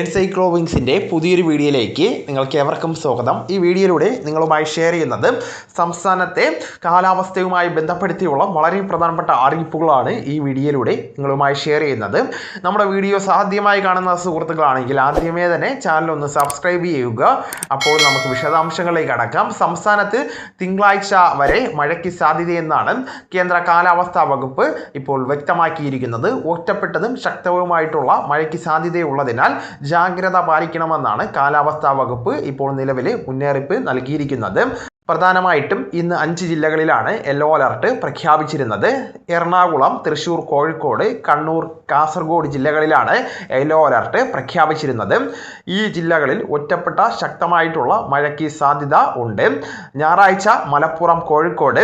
എൻസൈക്ലോവിങ്സിന്റെ പുതിയൊരു വീഡിയോയിലേക്ക് നിങ്ങൾക്ക് ഏവർക്കും സ്വാഗതം. ഈ വീഡിയോയിലൂടെ നിങ്ങളുമായി ഷെയർ ചെയ്യുന്നത് സംസ്ഥാനത്തെ കാലാവസ്ഥയുമായി ബന്ധപ്പെടുത്തിയുള്ള വളരെ പ്രധാനപ്പെട്ട അറിയിപ്പുകളാണ് ഈ വീഡിയോയിലൂടെ നിങ്ങളുമായി ഷെയർ ചെയ്യുന്നത്. നമ്മുടെ വീഡിയോസ് ആദ്യമായി കാണുന്ന സുഹൃത്തുക്കളാണെങ്കിൽ ആദ്യമേ തന്നെ ചാനൽ ഒന്ന് സബ്സ്ക്രൈബ് ചെയ്യുക. അപ്പോൾ നമുക്ക് വിശദാംശങ്ങളിലേക്ക് അടക്കാം സംസ്ഥാനത്ത് തിങ്കളാഴ്ച വരെ മഴയ്ക്ക് സാധ്യതയെന്നാണ് കേന്ദ്ര കാലാവസ്ഥാ വകുപ്പ് ഇപ്പോൾ വ്യക്തമാക്കിയിരിക്കുന്നത്. ഒറ്റപ്പെട്ടതും ശക്തവുമായിട്ടുള്ള മഴയ്ക്ക് സാധ്യതയുള്ളതിനാൽ ജാഗ്രത പാലിക്കണമെന്നാണ് കാലാവസ്ഥാ വകുപ്പ് ഇപ്പോൾ നിലവിൽ മുന്നറിയിപ്പ് നൽകിയിരിക്കുന്നത്. പ്രധാനമായിട്ടും ഇന്ന് അഞ്ച് ജില്ലകളിലാണ് യെല്ലോ അലർട്ട് പ്രഖ്യാപിച്ചിരുന്നത്. എറണാകുളം തൃശൂർ കോഴിക്കോട് കണ്ണൂർ കാസർഗോഡ് ജില്ലകളിലാണ് യെല്ലോ അലർട്ട് പ്രഖ്യാപിച്ചിരുന്നത്. ഈ ജില്ലകളിൽ ഒറ്റപ്പെട്ട ശക്തമായിട്ടുള്ള മഴയ്ക്ക് സാധ്യത ഉണ്ട്. ഞായറാഴ്ച മലപ്പുറം കോഴിക്കോട്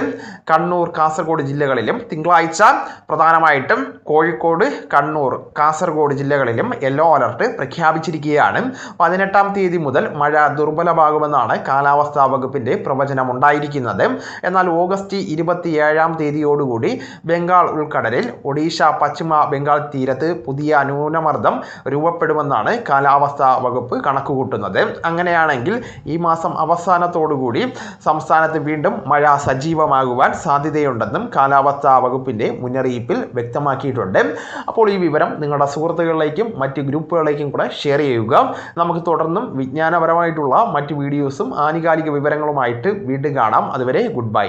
കണ്ണൂർ കാസർഗോഡ് ജില്ലകളിലും തിങ്കളാഴ്ച പ്രധാനമായിട്ടും കോഴിക്കോട് കണ്ണൂർ കാസർഗോഡ് ജില്ലകളിലും യെല്ലോ അലർട്ട് പ്രഖ്യാപിച്ചിരിക്കുകയാണ്. പതിനെട്ടാം തീയതി മുതൽ മഴ ദുർബലമാകുമെന്നാണ് കാലാവസ്ഥാ വകുപ്പിന്റെ പ്രവചനം. ഉണ്ടായിരിക്കുന്നത്. എന്നാൽ ഓഗസ്റ്റ് ഇരുപത്തിയേഴാം തീയതിയോടുകൂടി ബംഗാൾ ഉൾക്കടലിൽ ഒഡീഷ പശ്ചിമ ബംഗാൾ തീരത്ത് പുതിയ ന്യൂനമർദ്ദം രൂപപ്പെടുമെന്നാണ് കാലാവസ്ഥാ വകുപ്പ് കണക്കുകൂട്ടുന്നത്. അങ്ങനെയാണെങ്കിൽ ഈ മാസം അവസാനത്തോടുകൂടി സംസ്ഥാനത്ത് വീണ്ടും മഴ സജീവമാകുവാൻ സാധ്യതയുണ്ടെന്നും കാലാവസ്ഥാ വകുപ്പിന്റെ മുന്നറിയിപ്പിൽ വ്യക്തമാക്കിയിട്ടുണ്ട്. അപ്പോൾ ഈ വിവരം നിങ്ങളുടെ സുഹൃത്തുക്കളിലേക്കും മറ്റ് ഗ്രൂപ്പുകളിലേക്കും കൂടെ ഷെയർ ചെയ്യുക. നമുക്ക് തുടർന്നും വിജ്ഞാനപരമായിട്ടുള്ള മറ്റ് വീഡിയോസും ആനുകാലിക വിവരങ്ങളുമായിട്ട് വീണ്ടും കാണാം. അതുവരെ ഗുഡ് ബൈ.